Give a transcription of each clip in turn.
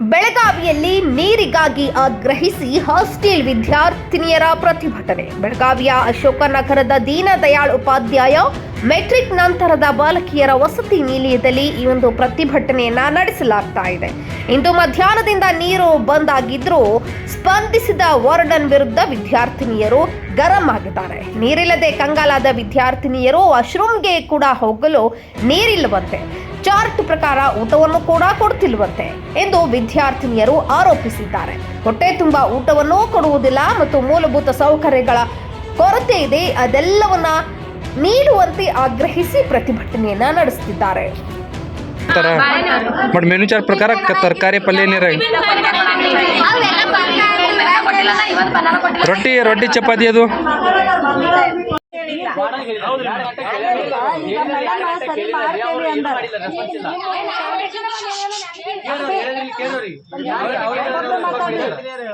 ಬೆಳಗಾವಿಯಲ್ಲಿ ನೀರಿಗಾಗಿ ಆಗ್ರಹಿಸಿ ಹಾಸ್ಟೆಲ್ ವಿದ್ಯಾರ್ಥಿನಿಯರ ಪ್ರತಿಭಟನೆ. ಬೆಳಗಾವಿಯ ಅಶೋಕನಗರದ ದೀನದಯಾಳ್ ಉಪಾಧ್ಯಾಯ ಮೆಟ್ರಿಕ್ ನಂತರದ ಬಾಲಕಿಯರ ವಸತಿ ನಿಲಯದಲ್ಲಿ ಈ ಒಂದು ಪ್ರತಿಭಟನೆಯನ್ನ ನಡೆಸಲಾಗ್ತಾ ಇದೆ. ಇಂದು ಮಧ್ಯಾಹ್ನದಿಂದ ನೀರು ಬಂದ್ ಆಗಿದ್ರೂ ಸ್ಪಂದಿಸಿದ ವಾರ್ಡನ್ ವಿರುದ್ಧ ವಿದ್ಯಾರ್ಥಿನಿಯರು ಗರಂ ಆಗಿದ್ದಾರೆ. ನೀರಿಲ್ಲದೆ ಕಂಗಾಲಾದ ವಿದ್ಯಾರ್ಥಿನಿಯರು ವಾಶ್ರೂಮ್ಗೆ ಕೂಡ ಹೋಗಲು ನೀರಿಲ್ಲವಂತೆ. ಚಾರ್ಟ್ ಪ್ರಕಾರ ಊಟವನ್ನು ಕೂಡ ಕೊಡ್ತಿಲ್ವಂತೆ ಎಂದು ವಿದ್ಯಾರ್ಥಿನಿಯರು ಆರೋಪಿಸಿದ್ದಾರೆ. ಹೊಟ್ಟೆ ತುಂಬ ಊಟವನ್ನು ಕೊಡುವುದಿಲ್ಲ ಮತ್ತು ಮೂಲಭೂತ ಸೌಕರ್ಯಗಳ ಕೊರತೆ ಇದೆ ಅದೆಲ್ಲವನ್ನ ನೀಡುವಂತೆ ಆಗ್ರಹಿಸಿ ಪ್ರತಿಭಟನೆಯನ್ನ ನಡೆಸುತ್ತಿದ್ದಾರೆ. ಬಟ್ ಮೆನು ಚಾರ್ಟ್ ಪ್ರಕಾರ ತರಕಾರಿ ಪಲ್ಯ ರೊಟ್ಟಿ ರೊಟ್ಟಿ ಚಪಾತಿ ಅದು?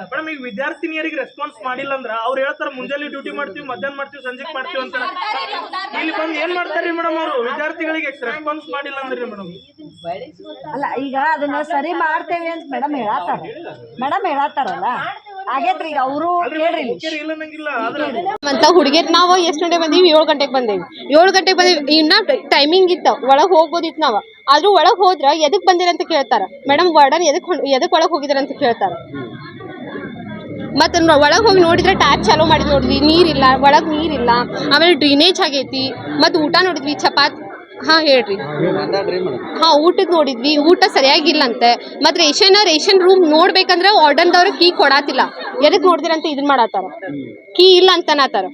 ಮೇಡಮ್ ಈಗ ವಿದ್ಯಾರ್ಥಿನಿಯರಿಗೆ ರೆಸ್ಪಾನ್ಸ್ ಮಾಡಿಲ್ಲ ಅಂದ್ರ ಅವ್ರು ಹೇಳ್ತಾರ ಮುಂಜಾನೆ ಡ್ಯೂಟಿ ಮಾಡ್ತೀವಿ ಮಧ್ಯಾಹ್ನ ಮಾಡ್ತೀವಿ ಸಂಜೆಗೆ ಮಾಡ್ತೀವಿ ಅಂತ ಇಲ್ಲಿ ಬಂದು ಏನ್ ಮಾಡ್ತಾರ್ರಿ ಮೇಡಮ್ ಅವರು ವಿದ್ಯಾರ್ಥಿಗಳಿಗೆ ರೆಸ್ಪಾನ್ಸ್ ಮಾಡಿಲ್ಲ ಅಂದ್ರಿ ಮೇಡಮ್ ಅಲ್ಲ ಈಗ ಅದನ್ನ ಸರಿ ಮಾಡ್ತೇವೆ ಅಂತ ಮೇಡಮ್ ಹೇಳತ್ತಾರ ಮೇಡಮ್ ಹೇಳತ್ತಾರಲ್ಲ ಆಗೇತ್ರಿ ಈಗ ಅವರು ಹೇಳ್ರಿ ಇಲ್ಲ ನಂಗಿಲ್ಲ ಅಂತ ಹುಡುಗಿಯರ್ ನಾವು ಎಷ್ಟು ಗಂಟೆ ಬಂದೀವಿ? ಏಳು ಗಂಟೆಗೆ ಬಂದೇವಿ. ಏಳು ಗಂಟೆಗೆ ಬಂದೀವಿ. ಇನ್ನ ಟೈಮಿಂಗ್ ಇತ್ತು. ಒಳಗೆ ಹೋಗ್ಬೋದಿತ್ತು ನಾವು. ಆದ್ರೂ ಒಳಗೆ ಹೋದ್ರ ಎದಕ್ ಬಂದಿರ ಅಂತ ಕೇಳ್ತಾರ. ಮೇಡಮ್ ವಾರ್ಡನ್ ಎದಕ್ ಎದಕ್ ಒಳಗೆ ಹೋಗಿದಾರ ಅಂತ ಕೇಳ್ತಾರ. ಮತ್ತೆ ಒಳಗೆ ಹೋಗಿ ನೋಡಿದ್ರೆ ಟ್ಯಾಪ್ ಚಾಲೂ ಮಾಡಿದ್ ನೋಡಿದ್ವಿ. ನೀರಿಲ್ಲ. ಒಳಗೆ ನೀರಿಲ್ಲ. ಆಮೇಲೆ ಡ್ರೈನೇಜ್ ಆಗೈತಿ. ಮತ್ತು ಊಟ ನೋಡಿದ್ವಿ. ಚಪಾತಿ ಹಾಂ ಹೇಳ್ರಿ. ಹಾಂ ಊಟದ ನೋಡಿದ್ವಿ. ಊಟ ಸರಿಯಾಗಿಲ್ಲಂತೆ. ಮತ್ತೆ ರೇಷನ್ ರೇಷನ್ ರೂಮ್ ನೋಡ್ಬೇಕಂದ್ರೆ ಆರ್ಡರ್ದವ್ರು ಕೀ ಕೊಡಾತಿಲ್ಲ. ಎದಕ್ ನೋಡ್ದಿರಂತ ಇದನ್ ಮಾಡತ್ತಾರ ಕೀ ಇಲ್ಲ ಅಂತ ಅನ್ನತಾರ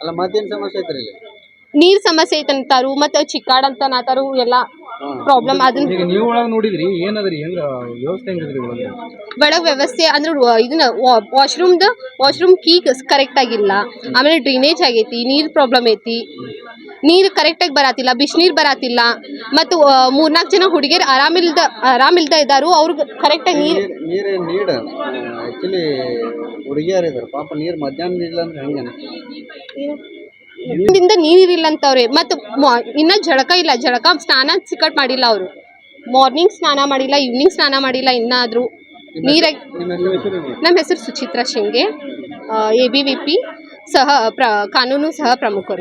ಅಲ್ಲ ಮತ್ತೇನ್ ಸಮಸ್ಯೆ ಐತ್ರಿ ಇಲ್ಲಿ? ನೀರ್ ಸಮಸ್ಯೆ ಐತಂತಾರು ಮತ್ತೆ ಚಿಕ್ಕಾಡ್ ಅಂತ ಎಲ್ಲ ಪ್ರಾಬ್ಲಮ್ ಅದನ್ನ ಈಗ ನೀವು ಒಳಗೆ ನೋಡಿದ್ರಿ ಏನದ್ರಿ ಹೆಂಗ ವ್ಯವಸ್ಥೆ ಹೆಂಗಿದ್ರಿ ಒಳಗೆ? ಒಳಗೆ ವ್ಯವಸ್ಥೆ ಅಂದ್ರೆ ಇದನ್ನ ವಾಶ್ರೂಮ್ದ ವಾಶ್ರೂಮ್ ಕೀ ಕರೆಕ್ಟ್ ಆಗಿಲ್ಲ. ಆಮೇಲೆ ಡ್ರೈನೇಜ್ ಆಗೈತಿ ನೀರು ಪ್ರಾಬ್ಲಮ್ ಐತಿ. ನೀರು ಕರೆಕ್ಟಾಗಿ ಬರಾತಿಲ್ಲ ಬಿಸಿನೀರು ಬರಾತಿಲ್ಲ. ಮತ್ತು ಮೂರ್ನಾಲ್ಕು ಜನ ಹುಡುಗಿಯರು ಆರಾಮಿಲ್ದ ಆರಾಮಿಲ್ದ ಇದ್ದಾರು ಅವ್ರಿಗೆ ಕರೆಕ್ಟಾಗಿ ನೀರು ನೀರು ನೀಡ? ಆ್ಯಕ್ಚುಲಿ ಹುಡುಗಿಯರ್ ಇದಾರೆ ಪಾಪ ನೀರು ಮಧ್ಯಾಹ್ನ ಇಲ್ಲ ಅಂದ್ರೆ ಹೆಂಗ ದಿಂದ ನೀರಿಲ್ಲ ಅಂತವ್ರೆ ಮತ್ತೆ ಇನ್ನ ಜಳಕ ಇಲ್ಲ. ಜಳಕ ಸ್ನಾನ ಸಿಕ್ಕಟ್ ಮಾಡಿಲ್ಲ ಅವರು. ಮಾರ್ನಿಂಗ್ ಸ್ನಾನ ಮಾಡಿಲ್ಲ ಈವ್ನಿಂಗ್ ಸ್ನಾನ ಮಾಡಿಲ್ಲ ಇನ್ನಾದರೂ. ನೀರಾಗಿ ನಿಮ್ಮ ಹೆಸರು ಹೆಸರು ನಮ್ಮ ಹೆಸರು Suchitra Shinge. A B V P ಸಹ ಪ್ರ ಕಾನೂನು ಸಹ ಪ್ರಮುಖರು.